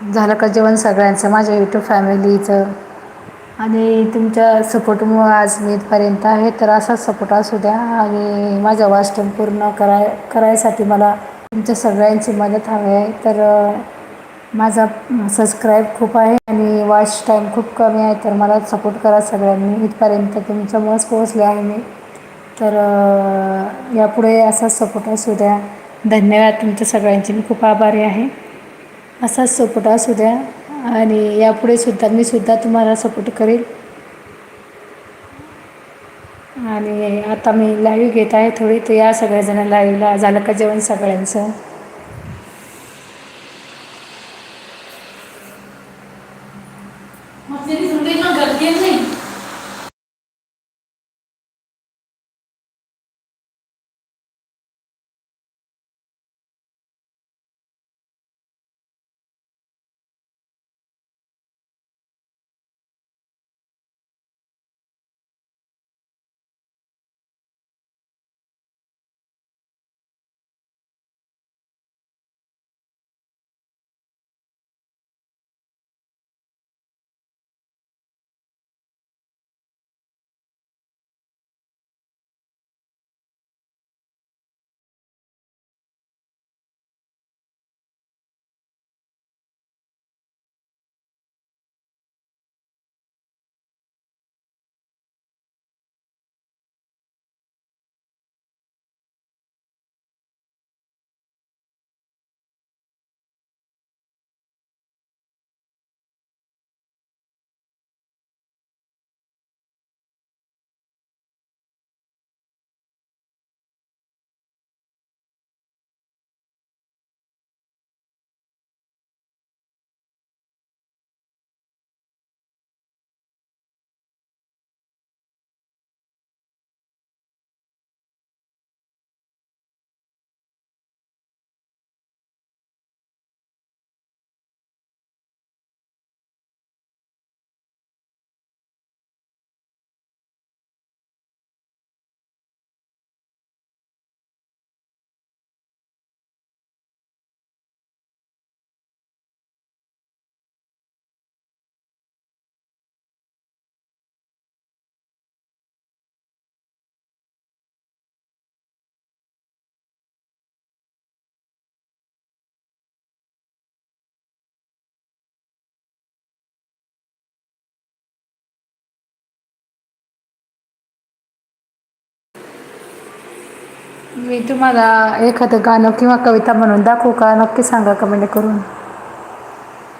झालं का जेवण सगळ्यांचं? माझ्या युट्यूब फॅमिलीचं आणि तुमच्या सपोर्टमुळं आज मी इथपर्यंत आहे. तर असाच सपोर्ट असू द्या. आणि माझं वाचन पूर्ण कराय करायसाठी मला तुमच्या सगळ्यांची मदत हवी आहे. तर माझा सबस्क्राईब खूप आहे आणि वॉच टाईम खूप कमी आहे. तर मला सपोर्ट करा सगळ्यांनी. इथपर्यंत तुमच्यामुळेच पोहोचले आहे मी. तर यापुढे असाच सपोर्ट असू द्या. धन्यवाद. तुमच्या सगळ्यांचे मी खूप आभारी आहे. असाच सपोर्ट असू द्या. आणि यापुढे सुद्धा मी सुद्धा तुम्हाला सपोर्ट करेल. आणि आता मी लाईव्ह घेत आहे थोडी तर या सगळ्याजणं लाईव्हला झालं का जेवण सगळ्यांचं? मग मी तुम्हाला एखादं गाणं किंवा कविता म्हणून दाखवू का? नक्की सांगा कमेंट करून.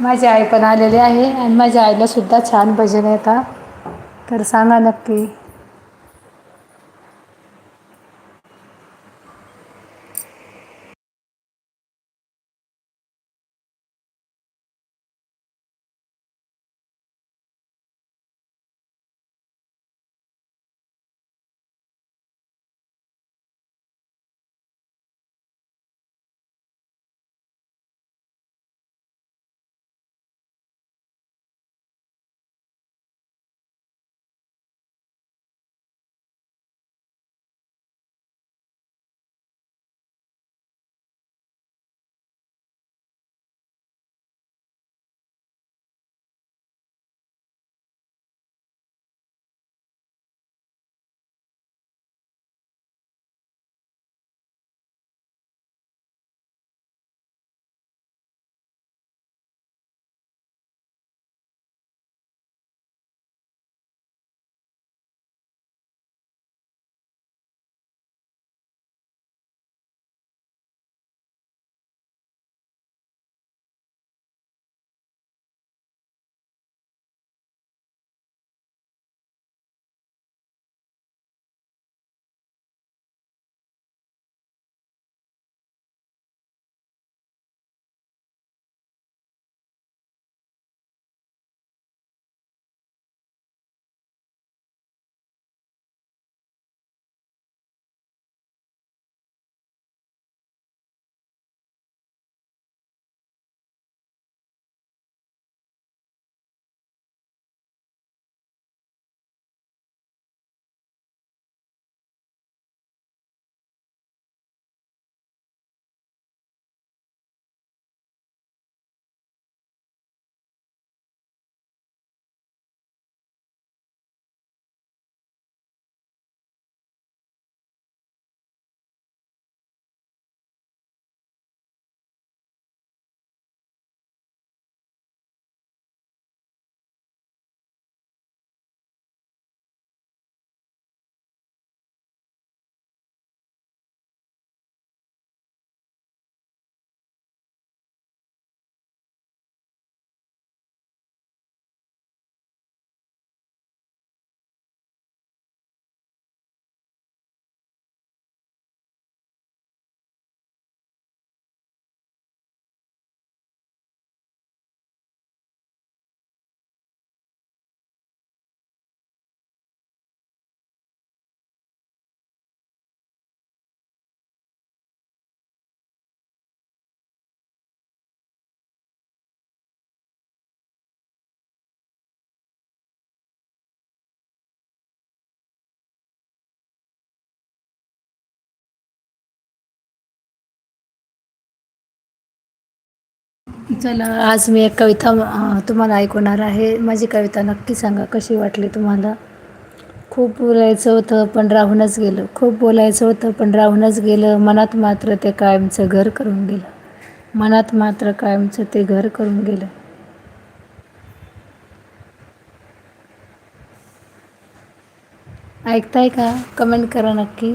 माझी आई पण आलेली आहे आणि माझ्या आईलासुद्धा छान भजन येतात तर सांगा नक्की. चला आज मी एक कविता तुम्हाला ऐकवणार आहे. माझी कविता नक्की सांगा कशी वाटली तुम्हाला? खूप बोलायचं होतं पण राहूनच गेलं. खूप बोलायचं होतं पण राहूनच गेलं. मनात मात्र ते कायमचं घर करून गेलं. मनात मात्र कायमचं ते घर करून गेलं. ऐकताय का? कमेंट करा नक्की.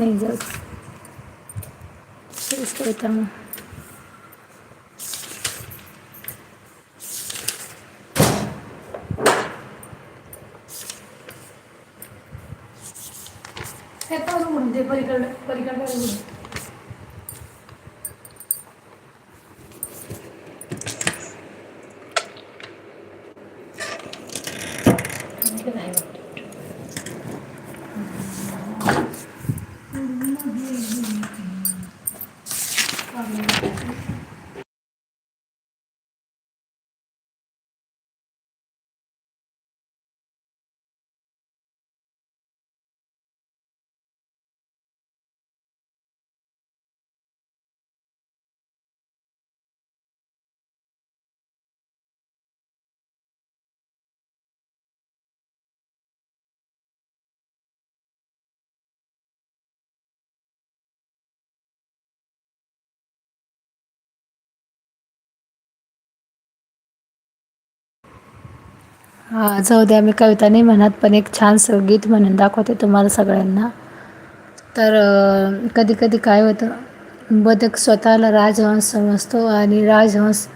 कोणीच नाही जाऊ तेच कविता मग म्हणते पलीकडे coming. हा जाऊ द्या मी कविता नाही म्हणत पण एक छानसं गीत म्हणून दाखवते तुम्हाला सगळ्यांना. तर कधी कधी काय होतं बदक स्वतःला राजहंस समजतो आणि राजहंस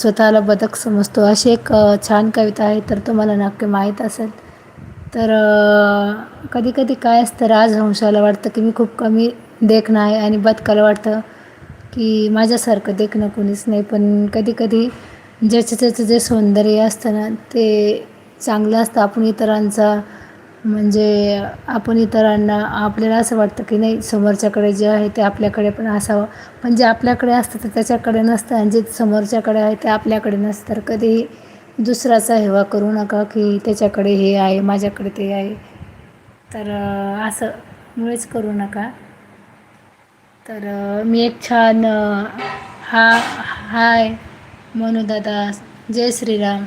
स्वतःला बदक समजतो. अशी एक छान कविता आहे तर तुम्हाला नक्की माहीत असेल. तर कधी कधी काय असतं राजहंशाला वाटतं की मी खूप कमी देखणं आहे आणि बदकाला वाटतं की माझ्यासारखं देखणं कोणीच नाही. पण कधी कधी ज्याचं त्याचं जे सौंदर्य असतं ना ते चांगलं असतं. आपण इतरांचा म्हणजे आपण इतरांना आपल्याला असं वाटतं की नाही समोरच्याकडे जे आहे ते आपल्याकडे पण असावं. पण जे आपल्याकडे असतं ते त्याच्याकडे नसतं आणि जे समोरच्याकडे आहे ते आपल्याकडे नसतं. तर कधीही दुसऱ्याचा हेवा करू नका की त्याच्याकडे हे आहे माझ्याकडे ते आहे. तर असं मुळेच करू नका. तर मी एक छान हा हाय दादा जय श्रीराम.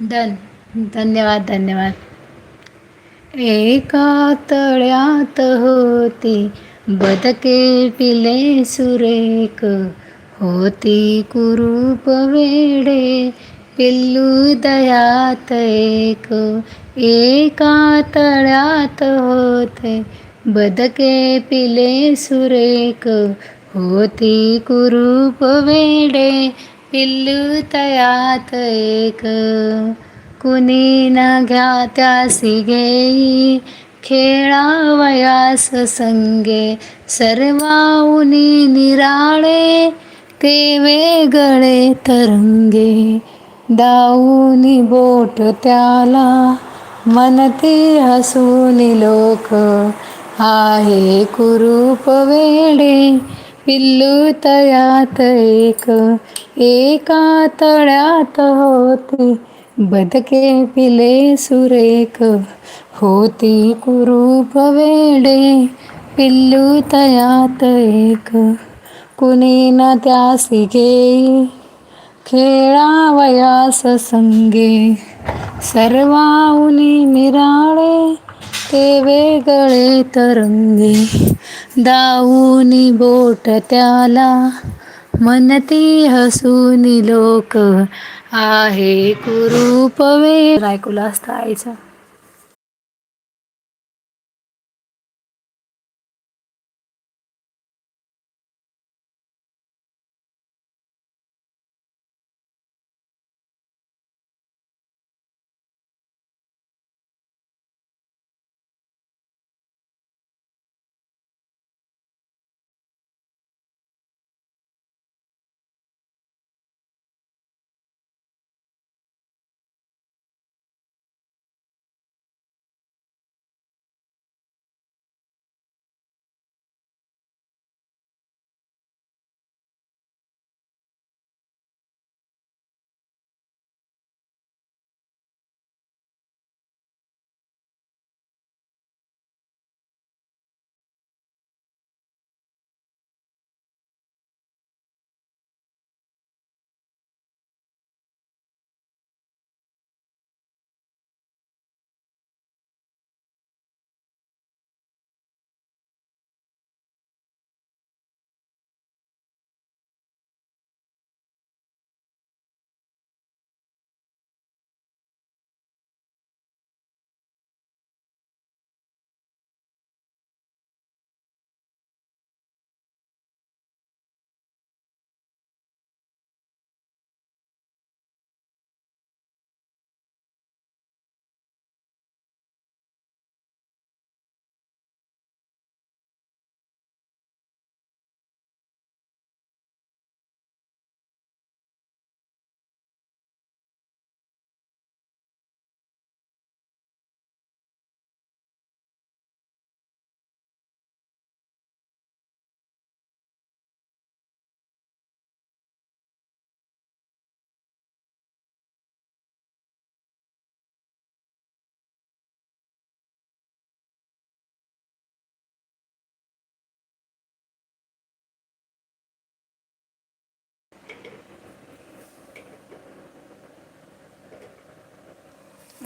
डन. धन्यवाद धन्यवाद. एका तळ्यात होती बदके पिले सुरेख. होती कुरूप वेडे पिल्लू दयात एक. एका तळ्यात होते बदके पिले सुरेख. होती कुरूप वेडे पिल्लू तयात एक. कुणी न घ्या त्यासी घेई खेळावयास संगे. सर्वाऊनी निराळे. ते वेगळे तरंगे. दाऊनी बोट त्याला. मनते हसून लोक. आहे कुरूप वेडे. पिल्लू तयात एक एका तळ्यात होती. बदके पिले सुरेख होती कुरूप वेडे. पिल्लू तयात एक कुणी न त्यासी घेई खेळावयास संगे सर्वाऊनी निराळे ते वेगळे तरंगे दाऊनी बोट त्याला म्हणती हसूनी लोक आहे कुरूप वे ऐकूला असता आईचा.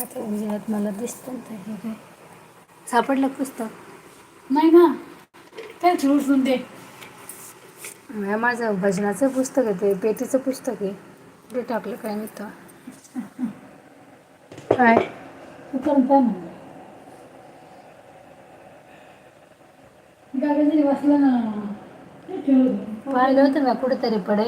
आता उजेडात मला दिसतं ना हे काय? सापडलं पुस्तक? नाही ना. तेच उचलून दे. माझं भजनाचं पुस्तक आहे ते पेटीचं पुस्तक आहे. ते टाकलं काय नाही तर. काय? ना. वाचलं ना. पाहिलं होतं मी कुठेतरी पडेल.